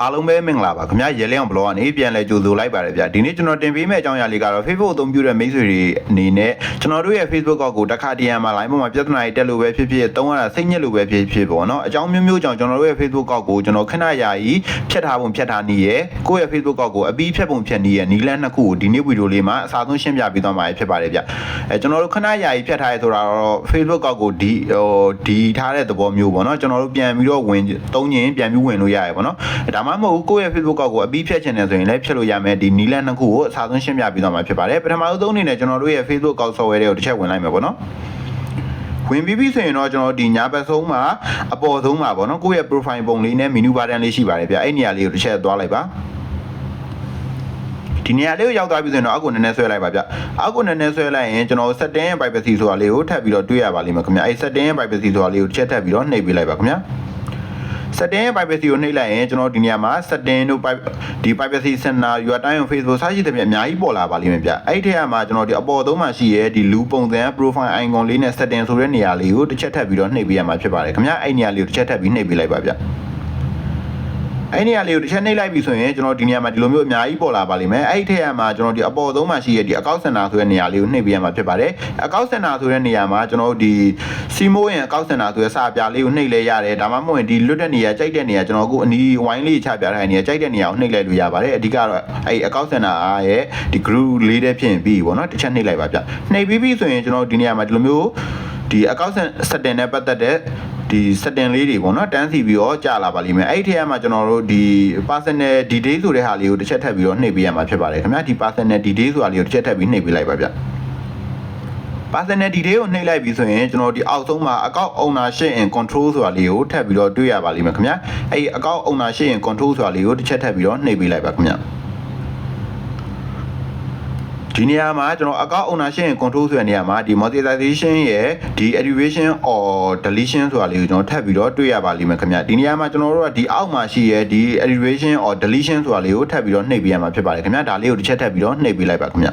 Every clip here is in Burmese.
အားလုံးပဲမင်္ဂလာပါခင်ဗျာရဲလင်းအောင်ဘလော့ကနေပြန်လဲကြိုဆိုလိုက်ပါတယ်ဗျာဒီနေ့ကျွန်တော်တင်ပေးမယ့်အကြောင်းအရာလေးကတော့ Facebook အသုံးပြုတဲ့မိတ်ဆွေတွေအနေနဲ့ကျွန်တော်တို့ရဲ့ Facebook ကောက်ကိုတစ်ခါတရံမှာ line ပေါ်မှာပြဿနာတွေတက်လို့ပဲဖြစ်ဖြစ်တုံးရတာစိတ်ညစ်လို့ပဲဖြစ်ဖြစ်ပေါ့နော်အကြောင်းမျိုးမျိုးကြောင့်ကျွန်တော်တို့ရဲ့ Facebook ကောက်ကိုကျွန်တော်ခဏယာယီဖြတ်ထားပုံဖြတ်ထားနည်းရဲ့ကိုယ့်ရဲ့ Facebook ကောက်ကိုအပြီးဖြတ်ပုံဖြတ်နည်းရဲ့နီလန်းနှစ်ခုကိုဒီနေ့ဗီဒီယိုလေးမှာအစားဆုံးရှင်းပြပေးသွားမှာဖြစ်ပါတယ်ဗျအဲကျွန်တော်တို့ခဏယာယီဖြတ်ထားရဲဆိုတာတော့ Facebook ကောက်ကိုဒီဟိုဒီထားတဲ့သဘောမျိုးပေါ့နော်ကျွန်တော်တို့ပြန်ပြီးတော့ဝင်သုံးရင်ပြန်ပြီးဝင်လို့ရတယ်ပေါ့နော်ဒါမှမဟုတ်ကိုယ့်ရဲ့ Facebook ကောက်ကိုအပြီးဖြတ်ချင်တယ်ဆိုရင်လည်းဖြတ်လို့ရမယ်ဒီနီလန်းနှစ်ခုကိုအစားဆုံးရှင်းပြပေးသွားမှာဖြစ်ပါတယ်ပထမဆုံးအနေနဲ့ကျွန်တော်တို့ရဲ့ Facebook ကောက် software တွေကိုတစ်ချက်ဝင်လိုက်မယ်ပေါ့နော်ဝင်ပြီးပြီဆိုရင်တော့ကျွန်တော်ဒီညာဘက်ဆုံးမှာအပေါ်ဆုံးမှာပေါ့နော်ကိုယ့်ရဲ့ profile ပုံလေးနဲ့ menu button လေးရှိပါတယ်ဗျအဲ့နေရာလေးကိုတစ်ချက်သွားလိုက်ပါဒီနေရာလေးကိုရောက်သွားပြီဆိုရင်တော့အောက်ကိုနည်းနည်းဆွဲလိုက်ပါဗျအောက်ကိုနည်းနည်းဆွဲလိုက်ရင်ကျွန်တော် setting privacy ဆိုတာလေးကိုထပ်ပြီးတော့တွေ့ရပါလိမ့်မယ်ခင်ဗျအဲ့ setting privacy ဆိုတာလေးကိုတစ်ချက်ထပ်ပြီးတော့နှိပ်ပေးလိုက်ပါခင်ဗျ setting privacy ကိုနှိပ်လိုက်ရင်ကျွန်တော်ဒီနေရာမှာ setting တို့ pri- ဒီ privacy center your time on facebook စသဖြင့်အများကြီးပေါ်လာပါလိမ့်မယ်ဗျအဲ့ဒီထက်မှာကျွန်တော်ဒီအပေါ်သုံးမှာရှိရဲဒီလူပုံစံ profile icon လေးနဲ့ setting ဆိုတဲ့နေရာလေးကိုတစ်ချက်ထပ်ပြီးတော့နှိပ်ပေးရမှာဖြစ်ပါတယ်ခင်ဗျအဲ့နေရာလေးကိုတစ်ချက်ထပ်ပြီးနှိပ်ပေးလိုက်ပါဗျ အဲ့နေရာလေးကိုတစ်ချက်နှိပ်လိုက်ပြီဆိုရင်ကျွန်တော်ဒီနေရာမှာဒီလိုမျိုးအများကြီးပေါ်လာပါလိမ့်မယ်အဲ့ဒီထက်မှာကျွန်တော်ဒီအပေါ်သုံးမှာရှိရဒီအကောက်စင်တာဆိုတဲ့နေရာလေးကိုနှိပ်ပေးရမှာဖြစ်ပါတယ်အကောက်စင်တာဆိုတဲ့နေရာမှာကျွန်တော်ဒီစီမိုးရင်အကောက်စင်တာဆိုတဲ့စာပြလေးကိုနှိပ်လဲရတယ်ဒါမှမဟုတ်ရင်ဒီလွတ်တဲ့နေရာကြိုက်တဲ့နေရာကျွန်တော်အခုအနီးဝိုင်းလေးချပြထားတဲ့နေရာကြိုက်တဲ့နေရာကိုနှိပ်လိုက်လို့ရပါတယ်အဓိကတော့အဲ့အကောက်စင်တာအားရဲ့ဒီ group လေးတဲ့ဖြစ်ရင်ပြီးပေါ့နော်တစ်ချက်နှိပ်လိုက်ပါဗျနှိပ်ပြီးပြီဆိုရင်ကျွန်တော်ဒီနေရာမှာဒီလိုမျိုးဒီအကောက်စင် setting နဲ့ပတ်သက်တဲ့ ဒီ setting လေးတွေပေါ့နော်တန်းစီပြီးတော့ကြာလာပါလိမ့်မယ်အဲ့ဒီထဲမှာကျွန်တော်တို့ဒီ personal detail ဆိုတဲ့ဟာလေးကိုတစ်ချက်ထပ်ပြီးတော့နှိပ်ပေးရမှာဖြစ်ပါတယ်ခင်ဗျာဒီ personal detail ဆိုတာလေးကိုတစ်ချက်ထပ်ပြီးနှိပ်ပေးလိုက်ပါဗျ personal detail ကိုနှိပ်လိုက်ပြီဆိုရင်ကျွန်တော်ဒီအောက်ဆုံးမှာ account ownership and control ဆိုတာလေးကိုထပ်ပြီးတော့တွေ့ရပါလိမ့်မယ်ခင်ဗျာအဲ့ဒီ account ownership and control ဆိုတာလေးကိုတစ်ချက်ထပ်ပြီးတော့နှိပ်ပေးလိုက်ပါခင်ဗျာ ဒီနေရာမှာကျွန်တော် account ownership and control ဆိုတဲ့နေရာမှာဒီ monetization ရဲ့ဒီ activation or deletion ဆိုတာလေးကိုကျွန်တော်ထပ်ပြီးတော့တွေ့ရပါလိမ့်မယ်ခင်ဗျဒီနေရာမှာကျွန်တော်တို့ကဒီအောက်မှာရှိရဲ့ဒီ activation or deletion ဆိုတာလေးကိုထပ်ပြီးတော့နှိပ်ပေးရမှာဖြစ်ပါတယ်ခင်ဗျဒါလေးကိုတစ်ချက်ထပ်ပြီးတော့နှိပ်ပေးလိုက်ပါခင်ဗျ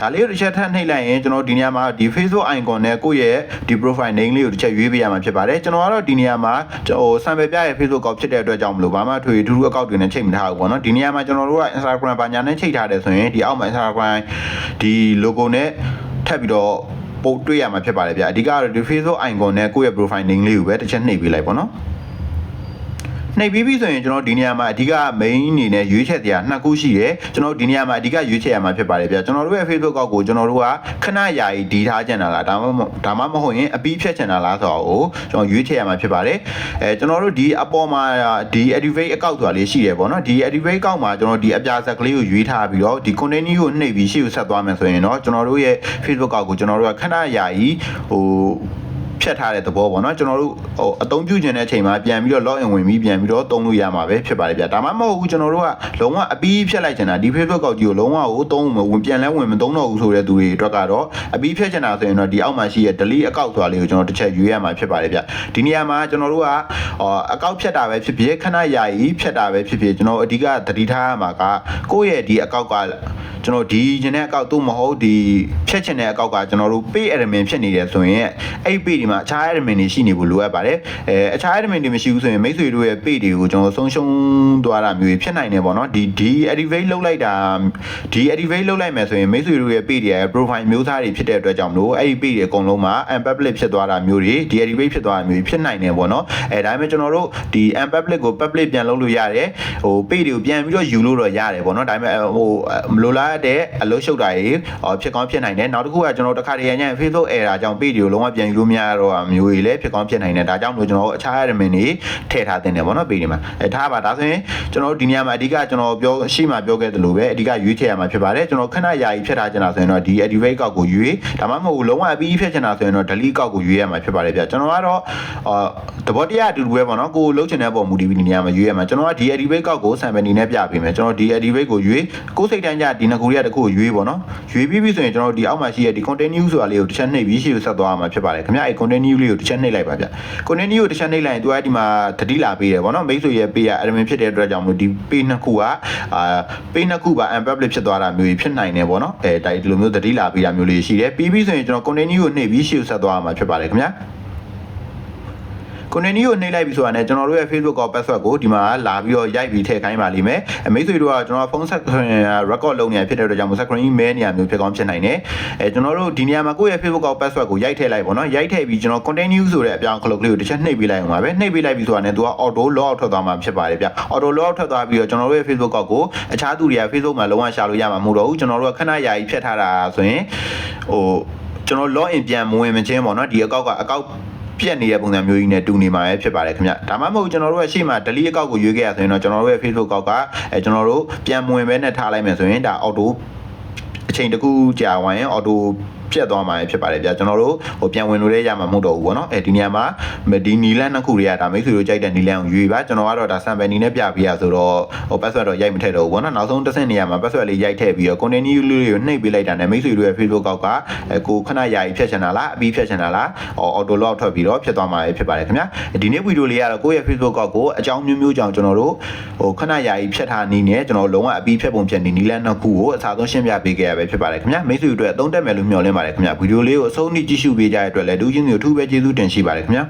ဒါလေးကိုတစ်ချက်ထပ်နှိပ်လိုက်ရင်ကျွန်တော်ဒီနေရာမှာဒီ Facebook icon နဲ့ကိုယ့်ရဲ့ဒီ profile name လေးကိုတစ်ချက်ရွေးပေးရမှာဖြစ်ပါတယ်ကျွန်တော်ကတော့ဒီနေရာမှာဟို sample ပြရဲ့ Facebook ကောက်ဖြစ်တဲ့အတွက်ကြောင့်မလို့ဘာမှထွေထူးထူးအကောက်တွေနဲ့ချိန်မထားဘူးပေါ့နော်ဒီနေရာမှာကျွန်တော်တို့က Instagram ဘာညာနဲ့ချိန်ထားတယ်ဆိုရင်ဒီအောက်မှာ Instagram ဒီ logo နဲ့ထပ်ပြီးတော့ပို့တွေ့ရမှာဖြစ်ပါတယ်ဗျအဓိကတော့ဒီ Facebook icon နဲ့ကိုယ့်ရဲ့ profile name လေးကိုပဲတစ်ချက်နှိပ်ပေးလိုက်ပေါ့နော် နှိပ်ပြီးပြီဆိုရင်ကျွန်တော်ဒီနေရာမှာအဓိက main အနေနဲ့ရွေးချယ်တရားနှစ်ခုရှိတယ်ကျွန်တော်ဒီနေရာမှာအဓိကရွေးချယ်ရမှာဖြစ်ပါတယ်ဗျကျွန်တော်တို့ရဲ့ Facebook ကောက်ကိုကျွန်တော်တို့ကခဏယာယီဒီထားကြတာလားဒါမှမဟုတ်ဒါမှမဟုတ်ရင်အပြီးဖြတ်ချင်တာလားဆိုတော့ကျွန်တော်ရွေးချယ်ရမှာဖြစ်ပါတယ်အဲကျွန်တော်တို့ဒီအပေါ်မှာဒီ activate အကောက်ဆိုတာလေးရှိတယ်ပေါ့နော်ဒီ activate အကောက်မှာကျွန်တော်ဒီအပြာဆက်ကလေးကိုရွေးထားပြီးတော့ဒီ content ကိုနှိပ်ပြီးရှေ့ကိုဆက်သွားမယ်ဆိုရင်တော့ကျွန်တော်တို့ရဲ့ Facebook ကောက်ကိုကျွန်တော်တို့ကခဏယာယီဟို ဖြတ်ထားတဲ့သဘောပေါ့နော်ကျွန်တော်တို့ဟိုအသုံးပြုခြင်းတဲ့အချိန်မှာပြန်ပြီးတော့ log in ဝင်ပြီးပြန်ပြီးတော့သုံးလို့ရမှာပဲဖြစ်ပါတယ်ဗျာဒါမှမဟုတ်ဘူးကျွန်တော်တို့ကလုံးဝအပြီးဖြတ်လိုက်ချင်တာဒီ Facebook ကောက်ကြီးကိုလုံးဝကိုသုံးမဝင်ပြန်လဲဝင်မသုံးတော့ဘူးဆိုတဲ့သူတွေအတွက်ကတော့အပြီးဖြတ်ချင်တာဆိုရင်တော့ဒီအောက်မှာရှိတဲ့ delete account ဆိုတာလေးကိုကျွန်တော်တစ်ချက်ရွေးရမှာဖြစ်ပါတယ်ဗျာဒီနေရာမှာကျွန်တော်တို့ကအော်အကောက်ဖြတ်တာပဲဖြစ်ဖြစ်ခဏယာယီဖြတ်တာပဲဖြစ်ဖြစ်ကျွန်တော်အဓိကသတိထားရမှာကကိုယ့်ရဲ့ဒီအကောက်ကကျွန်တော်ဒီကျင်တဲ့အကောက်သို့မဟုတ်ဒီဖြတ်ချင်တဲ့အကောက်ကကျွန်တော်တို့ pay admin ဖြစ်နေတယ်ဆိုရင်အဲ့ pay ဒီမှာအခြား admin တွေရှိနေဖို့လိုအပ်ပါတယ်အဲအခြား admin တွေမရှိဘူးဆိုရင်မိတ်ဆွေတို့ရဲ့ pay တွေကိုကျွန်တော်ဆုံးရှုံးသွားတာမျိုးဖြစ်နိုင်တယ်ပေါ့နော်ဒီဒီ activate လုပ်လိုက်တာဒီ activate လုပ်လိုက်မယ်ဆိုရင်မိတ်ဆွေတို့ရဲ့ pay တွေရဲ့ profile မျိုးသားတွေဖြစ်တဲ့အတွက်ကြောင့်မလို့အဲ့ဒီ pay တွေအကုန်လုံးမှာ unpublic ဖြစ်သွားတာမျိုးတွေဒီ activate ဖြစ်သွားတာမျိုးတွေဖြစ်နိုင်တယ်ပေါ့နော်အဲဒါပေမဲ့ကျွန်တော်တို့ဒီ unpublic ကို public ပြန်လုပ်လို့ရတယ်ဟို pay တွေကိုပြန်ပြီးတော့ယူလို့တော့ရတယ်ပေါ့နော်ဒါပေမဲ့ဟိုမလိုလားတဲ့အလုပ်ရှုပ်တာတွေဖြစ်ကောင်းဖြစ်နိုင်တယ်နောက်တစ်ခုကကျွန်တော်တခါတည်းရည Facebook error ကြောင့် pay တွေကိုလုံးဝပြန်ယူလို့မရတော့တာမျိုးတွေလည်းဖြစ်ကောင်းဖြစ်နိုင်တယ်ဒါကြောင့်မလို့ကျွန်တော်အခြား admin တွေထည့်ထားတင်တယ်ပေါ့နော် pay တွေမှာအဲထားပါဒါဆိုရင်ကျွန်တော်ဒီနေရာမှာအဓိကကျွန်တော်ပြောရှိမှပြောခဲ့သလိုပဲအဓိကရွေးချယ်ရမှာဖြစ်ပါတယ်ကျွန်တော်ခဏယာယီဖြတ်ထားချင်တာဆိုရင်တော့ဒီ activate ကောက်ကိုရွေးဒါမှမဟုတ်လုံးဝအပြီးဖြတ်ချင်တာဆိုရင်တော့ delete ကောက်ကိုရွေးရမှာဖြစ်ပါတယ်ဗျကျွန်တော်ကတော့အာသဘောတရားအတူတူပဲပေါ့နော်ကိုလှုပ်ချင်တဲ့ပုံမူတည်ပြီးဒီနေရာမှာရွေးရမှာကျွန်တော်ကဒီ activate ကောက်ကို sample အနေနဲ့ပြပေးမယ်ကျွန်တော်ဒီ activate ကိုရွေးကိုယ်စိတ်တိုင်းကြဒီနှစ်ခုရတစ်ခုကိုရွေးပေါ့နော်ရွေးပြီးပြီဆိုရင်ကျွန်တော်ဒီအောက်မှာရှိတဲ့ဒီ continue ဆိုတာလေးကိုတစ်ချက်နှိပ်ပြီးရှေ့ကိုဆက်သွားရမှာဖြစ်ပါတယ်ခင်ဗျအဲ့ continue လေးကိုတစ်ချက်နှိပ်လိုက်ပါဗျ continue ကိုတစ်ချက်နှိပ်လိုက်ရင်သူကဒီမှာတတိလာပေးတယ်ပေါ့နော်မိတ်ဆွေရဲ့ pay ရ admin ဖြစ်တဲ့အတွက်ကြောင့်မလို့ဒီ pay နှစ်ခုကအာ pay နှစ်ခုပါ unpublic ဖြစ်သွားတာမျိုးကြီးဖြစ်နိုင်တယ်ပေါ့နော်အဲဒါဒီလိုမျိုးတတိလာပေးတာမျိုးလေးရှိတယ်ပြီးပြီဆိုရင်ကျွန်တော် continue ကိုနှိပ်ပြီးရှေ့ကိုဆက်သွားရမှာဖြစ်ပါတယ်ခင်ဗျ continue ကိုနှိပ်လိုက်ပြီဆိုတာနဲ့ကျွန်တော်တို့ရဲ့ Facebook ကော password ကိုဒီမှာလာပြီးတော့ရိုက်ပြီးထည့်ခိုင်းပါလိမ့်မယ်အမိတ်ဆွေတို့ကကျွန်တော်ဖုန်းဆက် record လုပ်နေရဖြစ်တဲ့အတွက်ကြောင့် screen မဲနေရမျိုးဖြစ်ကောင်းဖြစ်နိုင်တယ်အဲကျွန်တော်တို့ဒီနေရာမှာကိုယ့်ရဲ့ Facebook ကော password ကိုရိုက်ထည့်လိုက်ပေါ့နော်ရိုက်ထည့်ပြီးကျွန်တော် continue ဆိုတဲ့အပြောင်းခလုတ်ကလေးကိုတစ်ချက်နှိပ်ပေးလိုက်အောင်ပါပဲနှိပ်ပေးလိုက်ပြီဆိုတာနဲ့သူက auto log out ထွက်သွားမှာဖြစ်ပါတယ်ဗျ auto log out ထွက်သွားပြီးတော့ကျွန်တော်တို့ရဲ့ Facebook ကောကိုအခြားသူတွေက Facebook မှာလုံးဝရှာလို့ရမှာမဟုတ်တော့ဘူးကျွန်တော်တို့ကခဏယာယီဖြတ်ထားတာဆိုရင်ဟိုကျွန်တော် log in ပြန်မဝင်မချင်းပေါ့နော်ဒီအကောက်ကအကောက် ပြက်နေတဲ့ပုံစံမျိုးကြီးနဲ့တူနေမှာပဲဖြစ်ပါတယ်ခင်ဗျဒါမှမဟုတ်ကျွန်တော်တို့ရဲ့ရှေ့မှာ delete အကောက်ကိုရွေးခဲ့ရဆိုရင်တော့ကျွန်တော်တို့ရဲ့ Facebook ကောက်ကအဲကျွန်တော်တို့ပြန်မဝင်ဘဲနဲ့ထားလိုက်မယ်ဆိုရင်ဒါ auto အချိန်တစ်ခုကြာသွားရင် auto ပြတ်သွားမှာဖြစ်ပါတယ်ဗျာကျွန်တော်တို့ဟိုပြန်ဝင်လို့လည်းရမှာမဟုတ်တော့ဘူးပေါ့နော်အဲဒီနေရာမှာဒီနီလန်နှစ်ခုတွေကဒါမိတ်ဆွေတို့ကြိုက်တဲ့နီလန်ကိုယူပါကျွန်တော်ကတော့ဒါ sample နီနဲ့ပြပေးရဆိုတော့ဟို password တော့ရိုက်မထည့်တော့ဘူးပေါ့နော်နောက်ဆုံးတစ်ဆင့်နေရာမှာ password လေးရိုက်ထည့်ပြီးတော့ continue လေးကိုနှိပ်ပေးလိုက်တာနဲ့မိတ်ဆွေတို့ရဲ့ Facebook ကောက်ကအဲကိုခဏယာယီဖြတ်ချင်တာလားအပြီးဖြတ်ချင်တာလားအော် auto log ထွက်ပြီးတော့ဖြတ်သွားမှာဖြစ်ပါတယ်ခင်ဗျာဒီနေ့ဗီဒီယိုလေးကတော့ကိုယ့်ရဲ့ Facebook ကောက်ကိုအကြောင်းမျိုးမျိုးကြောင့်ကျွန်တော်တို့ဟိုခဏယာယီဖြတ်ထားနေနဲ့ကျွန်တော်လုံးဝအပြီးဖြတ်ပုံဖြတ်နေနီလန်နှစ်ခုကိုအစားဆုံးရှင်းပြပေးခဲ့ရပဲဖြစ်ပါတယ်ခင်ဗျာမိတ်ဆွေတို့အတွက်အသုံးတက်မယ်လို့မျှော်လင့်ပါတယ်ခင်ဗျာဗီဒီယိုလေးကိုအဆုံးထိကြည့်ရှုပေးကြတဲ့အတွက်လည်းဒူးချင်းတွေကိုအထူးပဲကျေးဇူးတင်ရှိပါတယ်ခင်ဗျာ